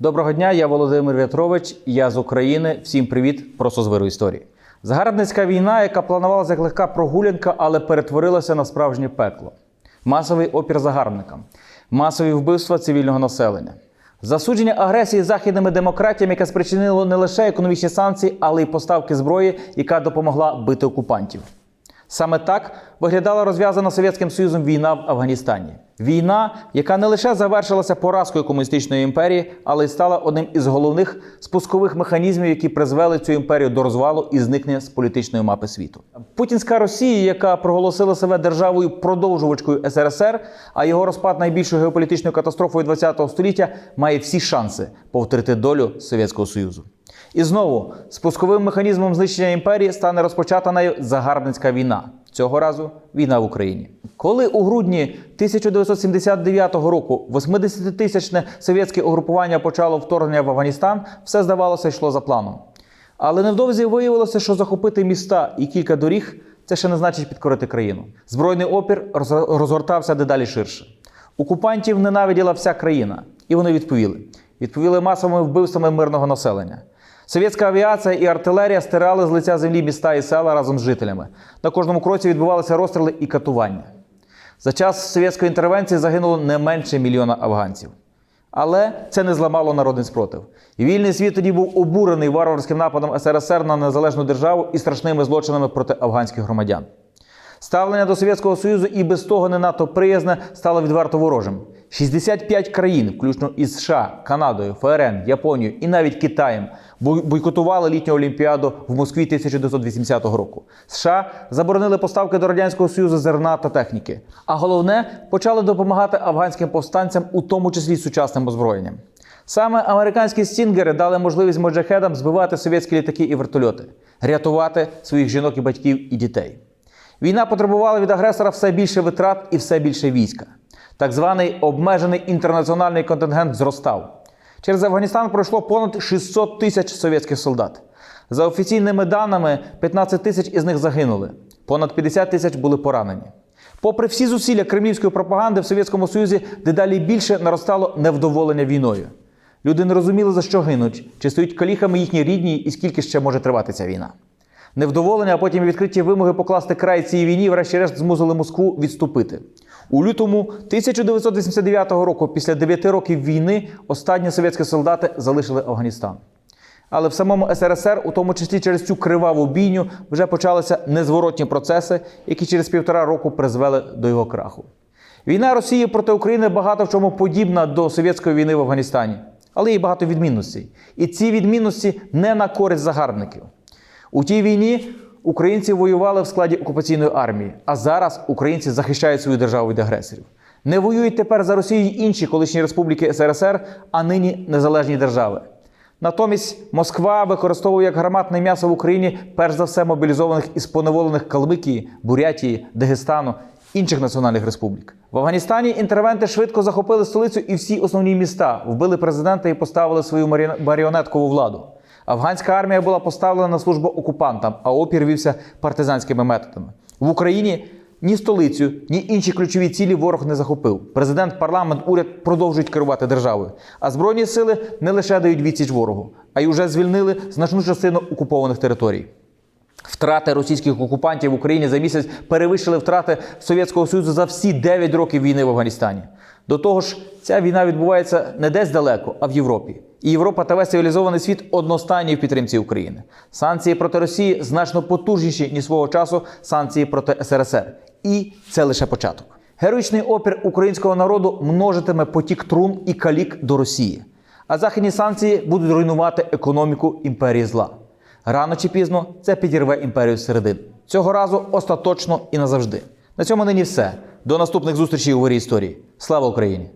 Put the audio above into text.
Доброго дня, я Володимир В'ятрович. Я з України. Всім привіт, просто з виру історії. Загарбницька війна, яка планувалася як легка прогулянка, але перетворилася на справжнє пекло. Масовий опір загарбникам, масові вбивства цивільного населення, засудження агресії західними демократіями, яке спричинило не лише економічні санкції, але й поставки зброї, яка допомогла бити окупантів. Саме так виглядала розв'язана Совєтським Союзом війна в Афганістані. Війна, яка не лише завершилася поразкою комуністичної імперії, але й стала одним із головних спускових механізмів, які призвели цю імперію до розвалу і зникнення з політичної мапи світу. Путінська Росія, яка проголосила себе державою продовжувачкою СРСР, а його розпад найбільшою геополітичною катастрофою ХХ століття, має всі шанси повторити долю Совєтського Союзу. І знову спусковим механізмом знищення імперії стане розпочата загарбницька війна. Цього разу війна в Україні. Коли у грудні 1979 року 80-тисячне совєтське угрупування почало вторгнення в Афганістан, все здавалося йшло за планом. Але невдовзі виявилося, що захопити міста і кілька доріг це ще не значить підкорити країну. Збройний опір роз- розгортався дедалі ширше. Окупантів ненавиділа вся країна, і вони відповіли. Відповіли масовими вбивствами мирного населення. Совєтська авіація і артилерія стирали з лиця землі міста і села разом з жителями. На кожному кроці відбувалися розстріли і катування. За час совєтської інтервенції загинуло не менше мільйона афганців. Але це не зламало народний спротив. І вільний світ тоді був обурений варварським нападом СРСР на незалежну державу і страшними злочинами проти афганських громадян. Ставлення до Совєтського Союзу і без того не надто приязне стало відверто ворожим. 65 країн, включно із США, Канадою, ФРН, Японією і навіть Китаєм, бой- бойкотували літню Олімпіаду в Москві 1980 року. США заборонили поставки до Радянського Союзу зерна та техніки. А головне, почали допомагати афганським повстанцям, у тому числі сучасним озброєнням. Саме американські стінгери дали можливість моджахедам збивати совєтські літаки і вертольоти, рятувати своїх жінок і батьків і дітей. Війна потребувала від агресора все більше витрат і все більше війська. Так званий обмежений інтернаціональний контингент зростав. Через Афганістан пройшло понад 600 тисяч совєтських солдат. За офіційними даними, 15 тисяч із них загинули, понад 50 тисяч були поранені. Попри всі зусилля кремлівської пропаганди в Совєтському Союзі дедалі більше наростало невдоволення війною. Люди не розуміли, за що гинуть, чи стають каліхами їхні рідні, і скільки ще може тривати ця війна. Невдоволення, а потім відкриті вимоги покласти край цій війні, врешті-решт змусили Москву відступити. У лютому 1989 року, після 9 років війни, останні совєтські солдати залишили Афганістан. Але в самому СРСР, у тому числі через цю криваву бійню, вже почалися незворотні процеси, які через півтора року призвели до його краху. Війна Росії проти України багато в чому подібна до совєтської війни в Афганістані, але є багато відмінностей. І ці відмінності не на користь загарбників. У тій війні українці воювали в складі окупаційної армії, а зараз українці захищають свою державу від агресорів. Не воюють тепер за Росію інші колишні республіки СРСР, а нині незалежні держави. Натомість Москва використовує як гарматне м'ясо в Україні перш за все мобілізованих із поневолених Калмикії, Бурятії, Дагестану, інших національних республік. В Афганістані інтервенти швидко захопили столицю і всі основні міста, вбили президента і поставили свою маріон- маріонеткову владу. Афганська армія була поставлена на службу окупантам, а опір вівся партизанськими методами. В Україні ні столицю, ні інші ключові цілі ворог не захопив. Президент, парламент, уряд продовжують керувати державою. А збройні сили не лише дають відсіч ворогу, а й уже звільнили значну частину окупованих територій. Втрати російських окупантів в Україні за місяць перевищили втрати Совєтського Союзу за всі 9 років війни в Афганістані. До того ж, ця війна відбувається не десь далеко, а в Європі. І Європа та весь цивілізований світ одностайні в підтримці України. Санкції проти Росії значно потужніші, ніж свого часу санкції проти СРСР. І це лише початок. Героїчний опір українського народу множитиме потік трун і калік до Росії. А західні санкції будуть руйнувати економіку імперії зла. Рано чи пізно це підірве імперію зсередини. Цього разу остаточно і назавжди. На цьому нині все. До наступних зустрічей у горі історії. Слава Україні!